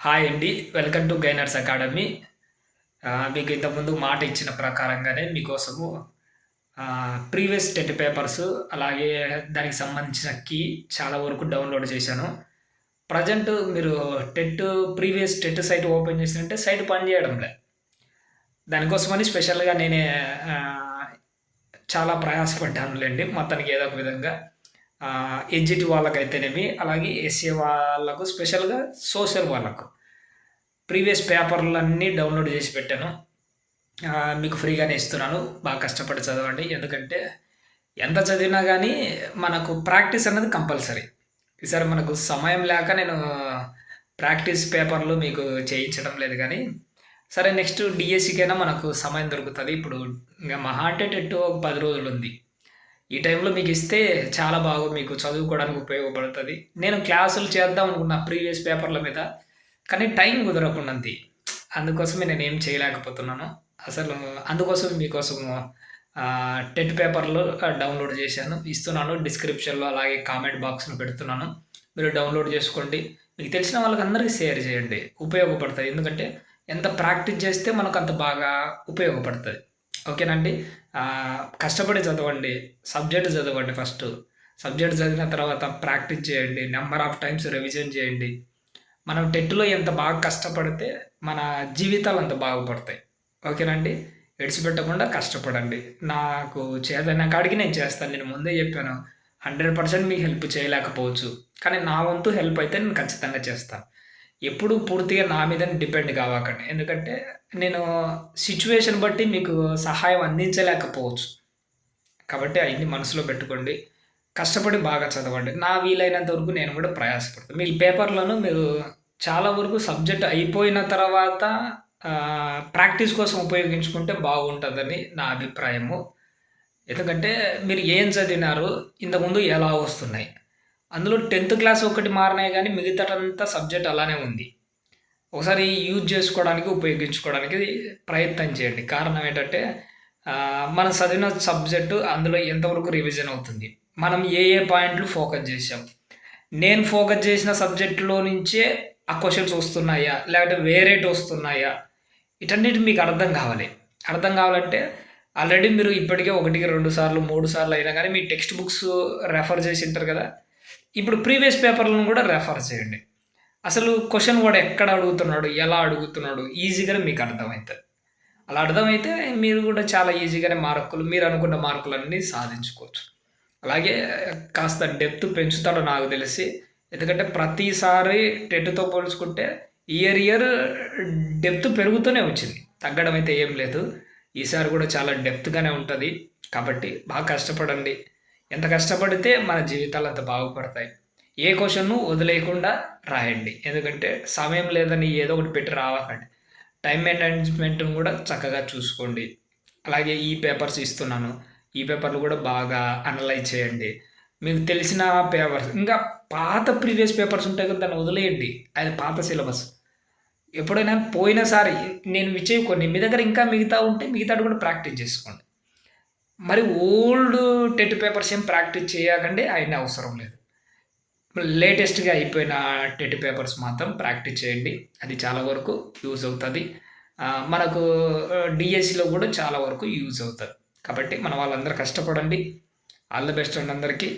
Hi అండి. Welcome to Gainers academy. మీకు ఇంతకుముందు మాట ఇచ్చిన ప్రకారంగానే మీకోసము ప్రీవియస్ టెట్ పేపర్స్ అలాగే దానికి సంబంధించిన కీ చాలా వరకు డౌన్లోడ్ చేశాను. ప్రజెంట్ మీరు TET previous TET site open చేసినట్టే సైట్ పనిచేయడంలే. దానికోసమని స్పెషల్గా నేనే చాలా ప్రయాసపడ్డానులేండి. మొత్తానికి ఏదో ఒక విధంగా ఎడ్జిటి వాళ్ళకైతేనేమి అలాగే ఎస్ఏ వాళ్ళకు స్పెషల్గా సోషల్ వాళ్ళకు. ప్రీవియస్ పేపర్లన్నీ డౌన్లోడ్ చేసి పెట్టాను. మీకు ఫ్రీగానే ఇస్తున్నాను. బాగా కష్టపడి చదవండి. ఎందుకంటే ఎంత చదివినా కానీ మనకు ప్రాక్టీస్ అన్నది కంపల్సరీ. ఈసారి మనకు సమయం లేక నేను ప్రాక్టీస్ పేపర్లు మీకు చేయించడం లేదు కానీ సరే నెక్స్ట్ డిఎస్సికైనా మనకు సమయం దొరుకుతుంది. ఇప్పుడు ఇంకా మహా అంటే టెట్ ఒక పది రోజులు ఉంది ఈ టైంలో మీకు ఇస్తే చాలా బాగా మీకు చదువుకోవడానికి ఉపయోగపడుతుంది. నేను క్లాసులు చేద్దాం అనుకున్నా ప్రీవియస్ పేపర్ల మీద కానీ టైం కుదరకుండా ఉంది అందుకోసమే నేను ఏం చేయలేకపోతున్నాను. అసలు అందుకోసం మీకోసం టెట్ పేపర్లు డౌన్లోడ్ చేశాను. ఇస్తున్నాను డిస్క్రిప్షన్లో అలాగే కామెంట్ బాక్స్ను పెడుతున్నాను. మీరు డౌన్లోడ్ చేసుకోండి. మీకు తెలిసిన వాళ్ళకి అందరికీ షేర్ చేయండి. ఉపయోగపడుతుంది. ఎందుకంటే ఎంత ప్రాక్టీస్ చేస్తే మనకు అంత బాగా ఉపయోగపడుతుంది. ఓకేనండి. కష్టపడి చదవండి. సబ్జెక్ట్ చదవండి ఫస్ట్. సబ్జెక్ట్ చదివిన తర్వాత ప్రాక్టీస్ చేయండి. నెంబర్ ఆఫ్ టైమ్స్ రివిజన్ చేయండి. మనం టెట్లో ఎంత బాగా కష్టపడితే మన జీవితాలు అంత బాగుపడతాయి. ఓకేనండి. విడిచిపెట్టకుండా కష్టపడండి. నాకు చేతన కాడికి నేను చేస్తాను. నేను ముందే చెప్పాను. హండ్రెడ్ పర్సెంట్ మీకు హెల్ప్ చేయలేకపోవచ్చు. కానీ నా వంతు హెల్ప్ అయితే నేను ఖచ్చితంగా చేస్తాను. ఎప్పుడు పూర్తిగా నా మీద డిపెండ్ కావాకండి. ఎందుకంటే నేను సిచ్యువేషన్ బట్టి మీకు సహాయం అందించలేకపోవచ్చు. కాబట్టి అవన్నీ మనసులో పెట్టుకోండి. కష్టపడి బాగా చదవండి. నా వీలైనంత వరకు నేను కూడా ప్రయాసపడతాను మీ పేపర్లను మీరు చాలా వరకు సబ్జెక్ట్ అయిపోయిన తర్వాత ప్రాక్టీస్ కోసం ఉపయోగించుకుంటే బాగుంటుందని నా అభిప్రాయము. ఎందుకంటే మీరు ఏం చదివినారు ఇంతకుముందు ఎలా వస్తున్నాయి? అందులో టెన్త్ క్లాస్ ఒకటి మారినాయి కానీ మిగతాటంతా సబ్జెక్ట్ అలానే ఉంది. ఒకసారి యూజ్ చేసుకోవడానికి ఉపయోగించుకోవడానికి ప్రయత్నం చేయండి. కారణం ఏంటంటే మనం చదివిన సబ్జెక్టు అందులో ఎంతవరకు రివిజన్ అవుతుంది. మనం ఏ ఏ పాయింట్లు ఫోకస్ చేసాం నేను ఫోకస్ చేసిన సబ్జెక్టులో నుంచే ఆ క్వశ్చన్స్ వస్తున్నాయా? లేకపోతే వేరేటి వస్తున్నాయా? ఇటన్నిటి మీకు అర్థం కావాలి. అర్థం కావాలంటే ఆల్రెడీ మీరు ఇప్పటికే ఒకటికి రెండు సార్లు మూడు సార్లు అయినా కానీ మీ టెక్స్ట్ బుక్స్ రెఫర్ చేసి ఉంటారు కదా ఇప్పుడు ప్రీవియస్ పేపర్లను కూడా రెఫర్ చేయండి. అసలు క్వశ్చన్ కూడా ఎక్కడ అడుగుతున్నాడు ఎలా అడుగుతున్నాడు ఈజీగానే మీకు అర్థమవుతుంది. అలా అర్థమైతే మీరు కూడా చాలా ఈజీగానే మార్కులు మీరు అనుకున్న మార్కులన్నీ సాధించుకోవచ్చు. అలాగే కాస్త డెప్త్ పెంచుతాడో నాకు తెలిసి ఎందుకంటే ప్రతిసారి టెట్తో పోల్చుకుంటే ఇయర్ ఇయర్ డెప్త్ పెరుగుతూనే వచ్చింది. తగ్గడం అయితే ఏం లేదు. ఈసారి కూడా చాలా డెప్త్గానే ఉంటుంది. కాబట్టి బాగా కష్టపడండి. ఎంత కష్టపడితే మన జీవితాలు అంత బాగుపడతాయి. ఏ క్వశ్చన్ను వదిలేయకుండా రాయండి. ఎందుకంటే సమయం లేదని ఏదో ఒకటి పెట్టి రావకండి టైం మేనేజ్మెంట్ను కూడా చక్కగా చూసుకోండి. అలాగే ఈ పేపర్స్ ఇస్తున్నాను. ఈ పేపర్లు కూడా బాగా అనలైజ్ చేయండి. మీకు తెలిసిన పేపర్స్ ఇంకా పాత ప్రీవియస్ పేపర్స్ ఉంటాయి కదా దాన్ని వదిలేయండి. అది పాత సిలబస్. ఎప్పుడైనా పోయినసారి నేను ఇచ్చేవి కొన్ని మీ దగ్గర ఇంకా మిగతా ఉంటే మిగతాడు కూడా ప్రాక్టీస్ చేసుకోండి. మరి ఓల్డ్ టెట్ పేపర్స్ ఏం ప్రాక్టీస్ చేయకండి ఆయన అవసరం లేదు. లేటెస్ట్గా అయిపోయిన టెట్ పేపర్స్ మాత్రం ప్రాక్టీస్ చేయండి. అది చాలా వరకు యూజ్ అవుతుంది. మనకు డిఎస్సిలో కూడా చాలా వరకు యూజ్ అవుతుంది. కాబట్టి మన వాళ్ళందరూ కష్టపడండి. ఆల్ ద బెస్ట్ అండి అందరికీ.